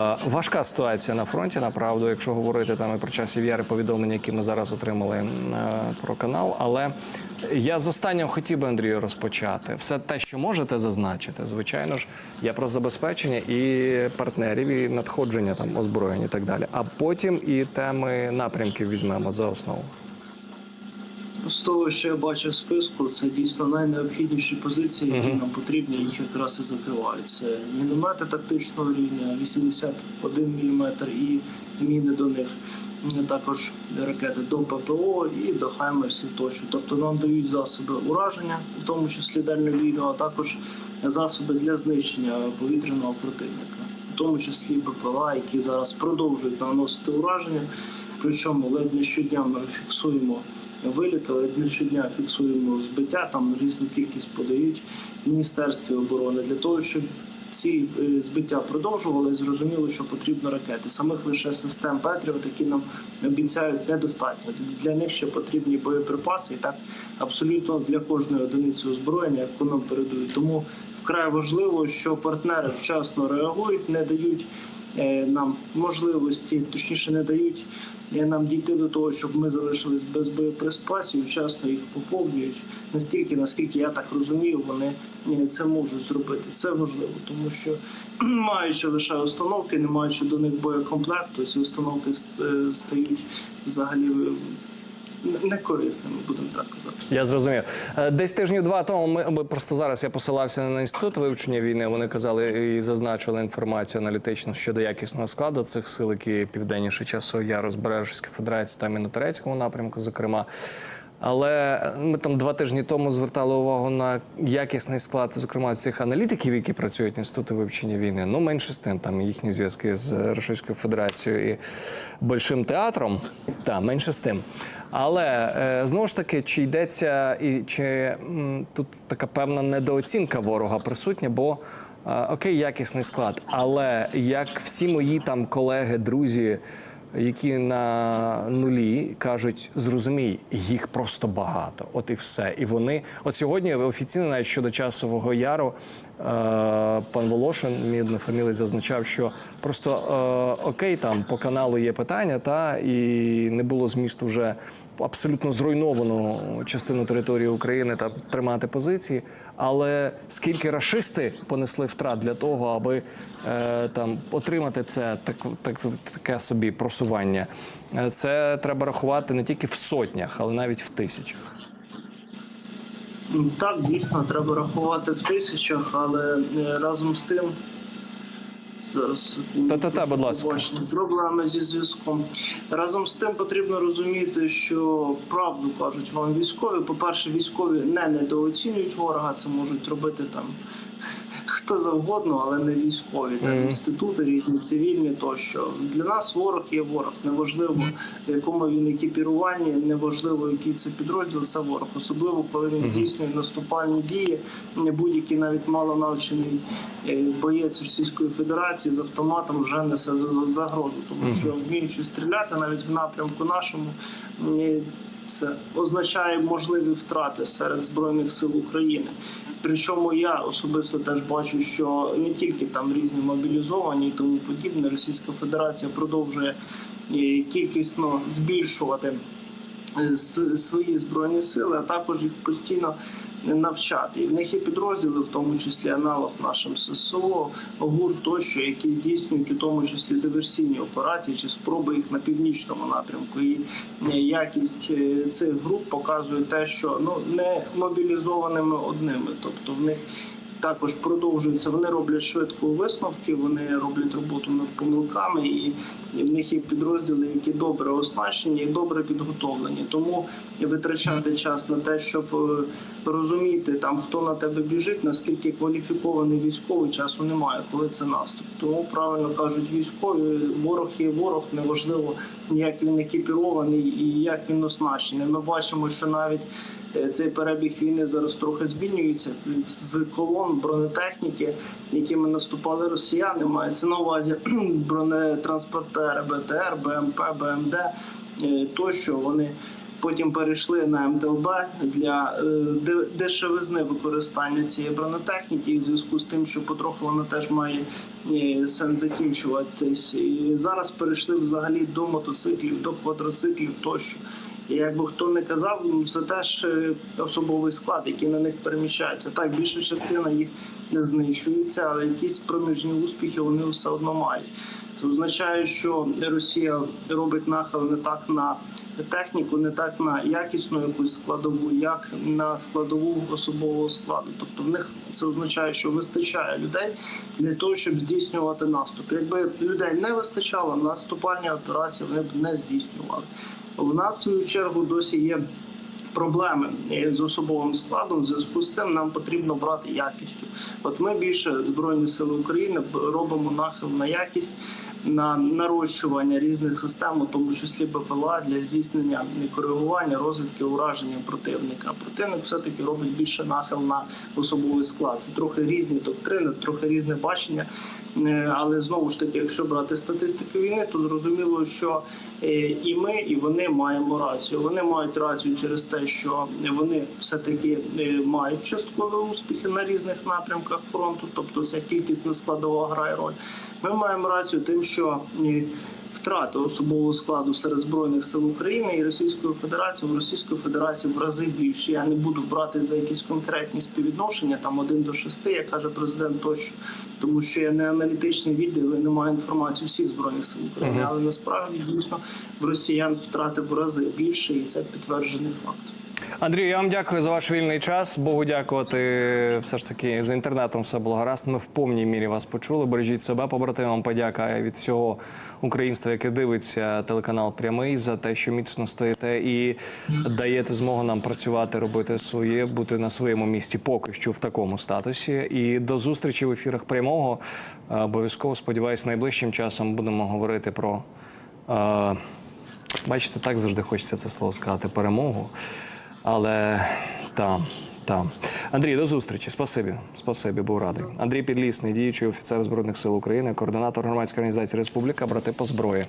Е, Важка ситуація на фронті, направду, якщо говорити там і про часів яри повідомлення, які ми зараз отримали е, про канал. Але я з останнього хотів би Андрію розпочати. Все те, що можете зазначити, звичайно ж, я про забезпечення і партнерів, і надходження там озброєнь і так далі. А потім і теми напрямків візьмемо за основу. З того, що я бачу в списку, це дійсно найнеобхідніші позиції, які нам потрібні, їх якраз і закривають. Це міномети тактичного рівня, 81 мм і міни до них. Також ракети до ППО і до Хаймерсів тощо. Тобто нам дають засоби ураження, в тому числі дальнобійного, а також засоби для знищення повітряного противника, в тому числі БПЛА, які зараз продовжують наносити ураження. Причому ледь не щодня ми фіксуємо виліти, ледь щодня фіксуємо збиття. Там різну кількість подають в міністерстві оборони для того, щоб ці е, збиття продовжували. Зрозуміло, що потрібно ракети. Самих лише систем Петріот, які нам обіцяють, недостатньо. Для них ще потрібні боєприпаси, і так абсолютно для кожної одиниці озброєння, яку нам передають. Тому вкрай важливо, що партнери вчасно реагують, не дають нам можливості, точніше, не дають е, нам дійти до того, щоб ми залишились без боєприпасів, вчасно їх поповнюють. Настільки, наскільки я так розумію, вони е, це можуть зробити. Це важливо, тому що маючи лише установки, не маючи до них боєкомплекту, ці установки е, стають взагалі е, некорисними, будемо так казати. Я зрозумів. Е, Десь тижнів два тому ми, просто зараз я посилався на інститут вивчення війни. Вони казали і зазначили інформацію аналітичну щодо якісного складу цих сил, які південніше часу я розбережська федерація та Мінотерецькому напрямку, зокрема. Але ми там два тижні тому звертали увагу на якісний склад, зокрема цих аналітиків, які працюють в інституті вивчення війни. Ну менше з тим, там їхні зв'язки з Російською Федерацією і Большим театром. Та менше з тим. Але е, знову ж таки, чи йдеться і чи тут така певна недооцінка ворога присутня, бо е, окей, якісний склад, але як всі мої там колеги, друзі, які на нулі кажуть, зрозумій, їх просто багато, от і все. І вони, от сьогодні офіційно, навіть щодо часового яру, е, пан Волошин, мій однофамілець, зазначав, що просто е, окей, там по каналу є питання, та і не було змісту вже абсолютно зруйновану частину території України та тримати позиції. Але скільки рашисти понесли втрат для того, аби е, там отримати це так, так, таке собі просування, е, це треба рахувати не тільки в сотнях, але навіть в тисячах. Так, дійсно, треба рахувати в тисячах, але е, разом з тим. Зараз Та-та-та, будь ласка. Бачити. Проблеми зі зв'язком. Разом з тим потрібно розуміти, що правду кажуть вам військові. По-перше, військові не недооцінюють ворога, це можуть робити там хто завгодно, але не військові. Там інститути різні, цивільні тощо. Для нас ворог є ворог. Неважливо, в якому він екіпіруванні, неважливо, який це підрозділ, це ворог. Особливо, коли він здійснює наступальні дії. Будь-який навіть мало навчений е, боєць Російської Федерації з автоматом вже несе загрозу, тому що вміючи стріляти навіть в напрямку нашому. Це означає можливі втрати серед збройних сил України. Причому я особисто теж бачу, що не тільки там різні мобілізовані і тому подібне, Російська Федерація продовжує е, кількісно збільшувати свої збройні сили, а також їх постійно навчати. І в них є підрозділи, в тому числі аналог нашим ССО, ГУР тощо, які здійснюють у тому числі диверсійні операції чи спроби їх на північному напрямку. І е, якість е, цих груп показує те, що ну не мобілізованими одними, тобто в них. Також продовжується. Вони роблять швидко висновки, вони роблять роботу над помилками, і в них є підрозділи, які добре оснащені і добре підготовлені. Тому витрачати час на те, щоб е, розуміти там, хто на тебе біжить, наскільки кваліфікований військовий часу немає, коли це наступ. Тому правильно кажуть військові, ворог є ворог, неважливо, як він екіпірований і як він оснащений. Ми бачимо, що навіть Е, Цей перебіг війни зараз трохи змінюється з колон бронетехніки, якими наступали росіяни. Мається на увазі бронетранспортери БТР, БМП, БМД е, тощо вони Потім перейшли на МТЛБ для е, дешевизни використання цієї бронетехніки, і в зв'язку з тим, що потроху вона теж має сенс закінчуватися. І зараз перейшли взагалі до мотоциклів, до квадроциклів тощо. І якби хто не казав, це теж е, особовий склад, який на них переміщається. Так, більша частина їх не знищується, але якісь проміжні успіхи вони все одно мають. Це означає, що Росія робить нахил не так на техніку, не так на якісну якусь складову, як на складову особового складу. Тобто в них це означає, що вистачає людей для того, щоб здійснювати наступ. Якби людей не вистачало, наступальні операції вони б не здійснювали. У нас в свою чергу досі є проблеми з особовим складом. В зв'язку з цим нам потрібно брати якістю. От ми більше збройні сили України робимо нахил на якість. На нарощування різних систем, у тому числі БПЛА, для здійснення коригування, розвідки, ураження противника. Противник все таки робить більше нахил на особовий склад. Це трохи різні доктрини, трохи різне бачення. Е, Але знову ж таки, якщо брати статистики війни, то зрозуміло, що е, і ми, і вони маємо рацію. Вони мають рацію через те, що вони все таки мають часткові успіхи на різних напрямках фронту, тобто ця кількісна складова грає роль. Ми маємо рацію тим, що е, втрати особового складу серед збройних сил України і Російської Федерації в Російської Федерації в рази більше. Я не буду брати за якісь конкретні співвідношення, там один до шести, як каже президент, тощо, тому що я не аналітичний відділ і не маю інформації всіх збройних сил України. Але насправді дійсно в росіян втрати в рази більше, і це підтверджений факт. Андрію, я вам дякую за ваш вільний час. Богу дякувати. Все ж таки з інтернетом все було гаразд. Ми в повній мірі вас почули. Бережіть себе, побратимам подяка від всього українства, яке дивиться телеканал прямий за те, що міцно стоїте і даєте змогу нам працювати, робити своє, бути на своєму місці поки що в такому статусі. І до зустрічі в ефірах прямого. Е, Обов'язково сподіваюсь, найближчим часом будемо говорити про. е, Бачите, так завжди хочеться це слово сказати перемогу. Але там, там. Андрій, до зустрічі. Спасибі. Спасибі, був радий. Андрій Підлісний, діючий офіцер Збройних сил України, координатор громадської організації Республіка, брати по зброї.